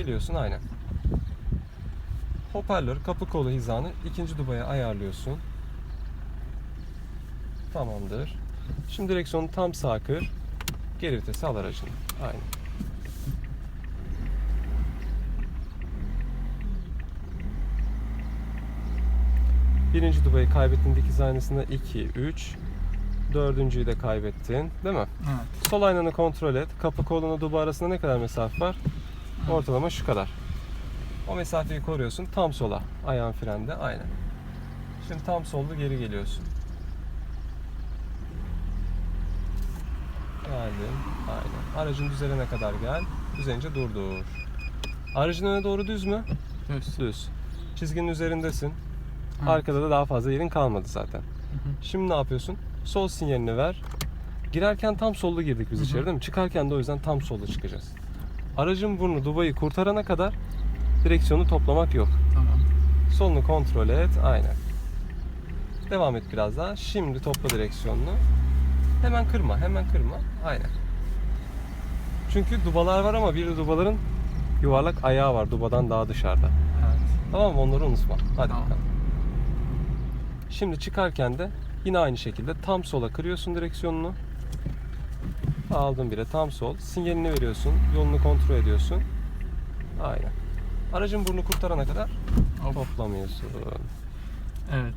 Geliyorsun aynen. Hoparlör, kapı kolu hizanı ikinci dubaya ayarlıyorsun. Tamamdır. Şimdi direksiyonu tam sağ kır. Geri vitesi al aracını. Aynen. Birinci dubayı kaybettin dikiz aynasında 2, 3. Dördüncüyü de kaybettin. Değil mi? Evet. Sol aynanı kontrol et. Kapı koluna duba arasında ne kadar mesafe var? Ortalama şu kadar. O mesafeyi koruyorsun. Tam sola. Ayağın frende. Aynen. Şimdi tam solda geri geliyorsun. Geldin. Aynen. Aracın düzelene kadar gel. Düzenince durdur. Aracın öne doğru düz mü? Düz. Düz. Çizginin üzerindesin. Evet. Arkada da daha fazla yerin kalmadı zaten. Hı hı. Şimdi ne yapıyorsun? Sol sinyalini ver. Girerken tam solda girdik biz Hı hı. içeri değil mi? Çıkarken de o yüzden tam solda çıkacağız. Aracın burnu Dubai'yi kurtarana kadar direksiyonu toplamak yok. Tamam. Solunu kontrol et. Aynen. Devam et biraz daha. Şimdi topla direksiyonunu. Hemen kırma. Hemen kırma. Aynen. Çünkü dubalar var ama bir de dubaların yuvarlak ayağı var. Dubadan daha dışarıda. Evet. Tamam mı? Onları unutma. Hadi Tamam. bakalım. Şimdi çıkarken de yine aynı şekilde tam sola kırıyorsun direksiyonunu. Aldın bire tam sol. Sinyalini veriyorsun. Yolunu kontrol ediyorsun. Aynen. Aracın burnu kurtarana kadar Hop. toplamıyorsun. Evet.